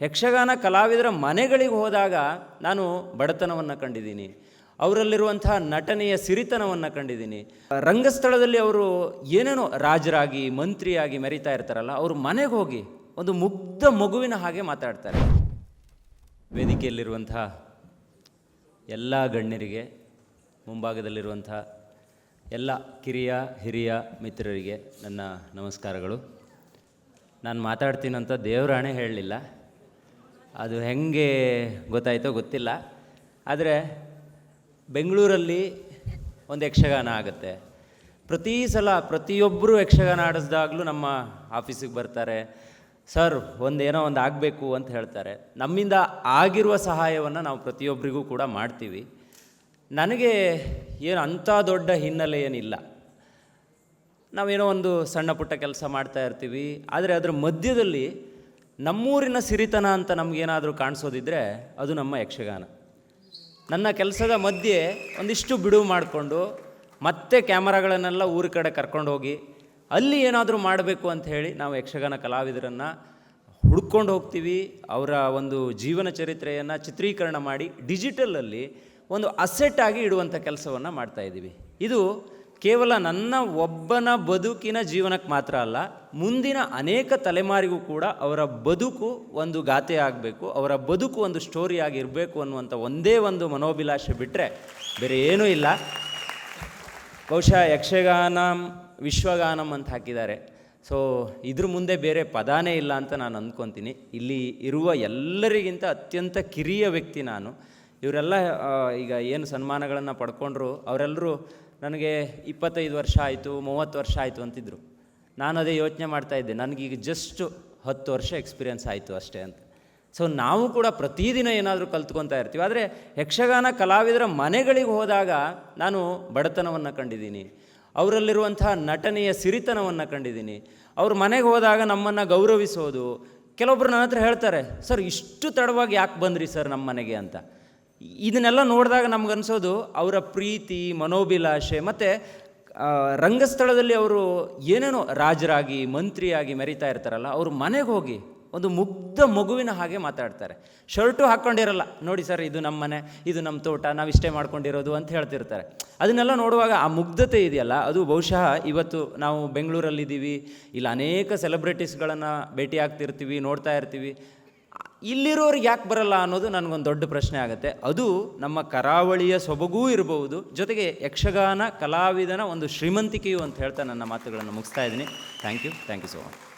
ಯಕ್ಷಗಾನ ಕಲಾವಿದರ ಮನೆಗಳಿಗೆ ಹೋದಾಗ ನಾನು ಬಡತನವನ್ನು ಕಂಡಿದ್ದೀನಿ. ಅವರಲ್ಲಿರುವಂತಹ ನಟನೆಯ ಸಿರಿತನವನ್ನು ಕಂಡಿದ್ದೀನಿ. ರಂಗಸ್ಥಳದಲ್ಲಿ ಅವರು ಏನೇನೋ ರಾಜರಾಗಿ, ಮಂತ್ರಿಯಾಗಿ ಮೆರಿತಾ ಇರ್ತಾರಲ್ಲ, ಅವರು ಮನೆಗೆ ಹೋಗಿ ಒಂದು ಮುಗ್ಧ ಮಗುವಿನ ಹಾಗೆ ಮಾತಾಡ್ತಾರೆ. ವೇದಿಕೆಯಲ್ಲಿರುವಂತಹ ಎಲ್ಲ ಗಣ್ಯರಿಗೆ, ಮುಂಭಾಗದಲ್ಲಿರುವಂಥ ಎಲ್ಲ ಕಿರಿಯ, ಹಿರಿಯ ಮಿತ್ರರಿಗೆ ನನ್ನ ನಮಸ್ಕಾರಗಳು. ನಾನು ಮಾತಾಡ್ತೀನಂತ ದೇವರಾಣೆ ಹೇಳಲಿಲ್ಲ. ಅದು ಹೆಂಗೆ ಗೊತ್ತಾಯಿತೋ ಗೊತ್ತಿಲ್ಲ. ಆದರೆ ಬೆಂಗಳೂರಲ್ಲಿ ಒಂದು ಯಕ್ಷಗಾನ ಆಗುತ್ತೆ. ಪ್ರತಿ ಸಲ ಪ್ರತಿಯೊಬ್ಬರು ಯಕ್ಷಗಾನ ಆಡಿಸ್ದಾಗಲೂ ನಮ್ಮ ಆಫೀಸಿಗೆ ಬರ್ತಾರೆ. ಸರ್, ಒಂದೇನೋ ಒಂದು ಆಗಬೇಕು ಅಂತ ಹೇಳ್ತಾರೆ. ನಮ್ಮಿಂದ ಆಗಿರುವ ಸಹಾಯವನ್ನು ನಾವು ಪ್ರತಿಯೊಬ್ಬರಿಗೂ ಕೂಡ ಮಾಡ್ತೀವಿ. ನನಗೆ ಏನು ಅಂಥ ದೊಡ್ಡ ಹಿನ್ನೆಲೆ ಏನಿಲ್ಲ. ನಾವೇನೋ ಒಂದು ಸಣ್ಣ ಪುಟ್ಟ ಕೆಲಸ ಮಾಡ್ತಾ ಇರ್ತೀವಿ. ಆದರೆ ಅದರ ಮಧ್ಯದಲ್ಲಿ ನಮ್ಮೂರಿನ ಸಿರಿತನ ಅಂತ ನಮಗೇನಾದರೂ ಕಾಣಿಸೋದಿದ್ರೆ ಅದು ನಮ್ಮ ಯಕ್ಷಗಾನ. ನನ್ನ ಕೆಲಸದ ಮಧ್ಯೆ ಒಂದಿಷ್ಟು ಬಿಡುವು ಮಾಡಿಕೊಂಡು ಮತ್ತೆ ಕ್ಯಾಮರಾಗಳನ್ನೆಲ್ಲ ಊರ ಕಡೆ ಕರ್ಕೊಂಡು ಹೋಗಿ ಅಲ್ಲಿ ಏನಾದರೂ ಮಾಡಬೇಕು ಅಂತ ಹೇಳಿ ನಾವು ಯಕ್ಷಗಾನ ಕಲಾವಿದರನ್ನು ಹುಡ್ಕೊಂಡು ಹೋಗ್ತೀವಿ. ಅವರ ಒಂದು ಜೀವನ ಚರಿತ್ರೆಯನ್ನು ಚಿತ್ರೀಕರಣ ಮಾಡಿ ಡಿಜಿಟಲಲ್ಲಿ ಒಂದು ಅಸೆಟ್ ಆಗಿ ಇಡುವಂಥ ಕೆಲಸವನ್ನು ಮಾಡ್ತಾಯಿದ್ದೀವಿ ಇದು ಕೇವಲ ನನ್ನ ಒಬ್ಬನ ಬದುಕಿನ ಜೀವನಕ್ಕೆ ಮಾತ್ರ ಅಲ್ಲ, ಮುಂದಿನ ಅನೇಕ ತಲೆಮಾರಿಗೂ ಕೂಡ ಅವರ ಬದುಕು ಒಂದು ಗಾತೆ ಆಗಬೇಕು, ಅವರ ಬದುಕು ಒಂದು ಸ್ಟೋರಿ ಆಗಿರಬೇಕು ಅನ್ನುವಂಥ ಒಂದೇ ಒಂದು ಮನೋಭಿಲಾಷೆ ಬಿಟ್ಟರೆ ಬೇರೆ ಏನೂ ಇಲ್ಲ. ಬಹುಶಃ ಯಕ್ಷಗಾನಂ, ವಿಶ್ವಗಾನಂ ಅಂತ ಹಾಕಿದ್ದಾರೆ. ಸೊ ಇದ್ರ ಮುಂದೆ ಬೇರೆ ಪದಾನೇ ಇಲ್ಲ ಅಂತ ನಾನು ಅಂದ್ಕೊತೀನಿ. ಇಲ್ಲಿ ಇರುವ ಎಲ್ಲರಿಗಿಂತ ಅತ್ಯಂತ ಕಿರಿಯ ವ್ಯಕ್ತಿ ನಾನು. ಇವರೆಲ್ಲ ಈಗ ಏನು ಸನ್ಮಾನಗಳನ್ನು ಪಡ್ಕೊಂಡ್ರು ಅವರೆಲ್ಲರೂ ನನಗೆ ಇಪ್ಪತ್ತೈದು ವರ್ಷ ಆಯಿತು, ಮೂವತ್ತು ವರ್ಷ ಆಯಿತು ಅಂತಿದ್ರು. ನಾನು ಅದೇ ಯೋಚನೆ ಮಾಡ್ತಾ ಇದ್ದೆ, ನನಗೀಗ ಜಸ್ಟು ಹತ್ತು ವರ್ಷ ಎಕ್ಸ್ಪೀರಿಯನ್ಸ್ ಆಯಿತು ಅಷ್ಟೇ ಅಂತ. ಸೊ ನಾವು ಕೂಡ ಪ್ರತಿದಿನ ಏನಾದರೂ ಕಲ್ತ್ಕೊತಾ ಇರ್ತೀವಿ. ಆದರೆ ಯಕ್ಷಗಾನ ಕಲಾವಿದರ ಮನೆಗಳಿಗೆ ಹೋದಾಗ ನಾನು ಬಡತನವನ್ನು ಕಂಡಿದ್ದೀನಿ. ಅವರಲ್ಲಿರುವಂತಹ ನಟನೆಯ ಸಿರಿತನವನ್ನು ಕಂಡಿದ್ದೀನಿ. ಅವ್ರ ಮನೆಗೆ ಹೋದಾಗ ನಮ್ಮನ್ನು ಗೌರವಿಸೋದು. ಕೆಲವೊಬ್ಬರು ನನ್ನ ಹತ್ರ ಹೇಳ್ತಾರೆ, ಸರ್, ಇಷ್ಟು ತಡವಾಗಿ ಯಾಕೆ ಬಂದ್ರಿ ಸರ್ ನಮ್ಮ ಮನೆಗೆ ಅಂತ. ಇದನ್ನೆಲ್ಲ ನೋಡಿದಾಗ ನಮಗನ್ಸೋದು ಅವರ ಪ್ರೀತಿ, ಮನೋಭಿಲಾಷೆ, ಮತ್ತು ರಂಗಸ್ಥಳದಲ್ಲಿ ಅವರು ಏನೇನೋ ರಾಜರಾಗಿ, ಮಂತ್ರಿಯಾಗಿ ಮೆರಿತಾ ಇರ್ತಾರಲ್ಲ, ಅವರು ಮನೆಗೆ ಹೋಗಿ ಒಂದು ಮುಗ್ಧ ಮಗುವಿನ ಹಾಗೆ ಮಾತಾಡ್ತಾರೆ. ಶರ್ಟು ಹಾಕ್ಕೊಂಡಿರಲ್ಲ, ನೋಡಿ ಸರ್, ಇದು ನಮ್ಮ ಮನೆ, ಇದು ನಮ್ಮ ತೋಟ, ನಾವು ಇಷ್ಟೇ ಮಾಡ್ಕೊಂಡಿರೋದು ಅಂತ ಹೇಳ್ತಿರ್ತಾರೆ. ಅದನ್ನೆಲ್ಲ ನೋಡುವಾಗ ಆ ಮುಗ್ಧತೆ ಇದೆಯಲ್ಲ, ಅದು ಬಹುಶಃ ಇವತ್ತು ನಾವು ಬೆಂಗಳೂರಲ್ಲಿದ್ದೀವಿ, ಇಲ್ಲ ಅನೇಕ ಸೆಲೆಬ್ರಿಟೀಸ್ಗಳನ್ನು ಭೇಟಿ ಆಗ್ತಿರ್ತೀವಿ ನೋಡ್ತಾ ಇರ್ತೀವಿ. ಇಲ್ಲಿರೋರಿಗೆ ಯಾಕೆ ಬರಲ್ಲ ಅನ್ನೋದು ನನಗೊಂದು ದೊಡ್ಡ ಪ್ರಶ್ನೆ ಆಗುತ್ತೆ. ಅದು ನಮ್ಮ ಕರಾವಳಿಯ ಸೊಬಗೂ ಇರಬಹುದು, ಜೊತೆಗೆ ಯಕ್ಷಗಾನ, ಕಲಾವಿದನ ಒಂದು ಶ್ರೀಮಂತಿಕೆಯು ಅಂತ ಹೇಳ್ತಾ ನನ್ನ ಮಾತುಗಳನ್ನು ಮುಗಿಸ್ತಾ ಇದ್ದೀನಿ. Thank you thank you so much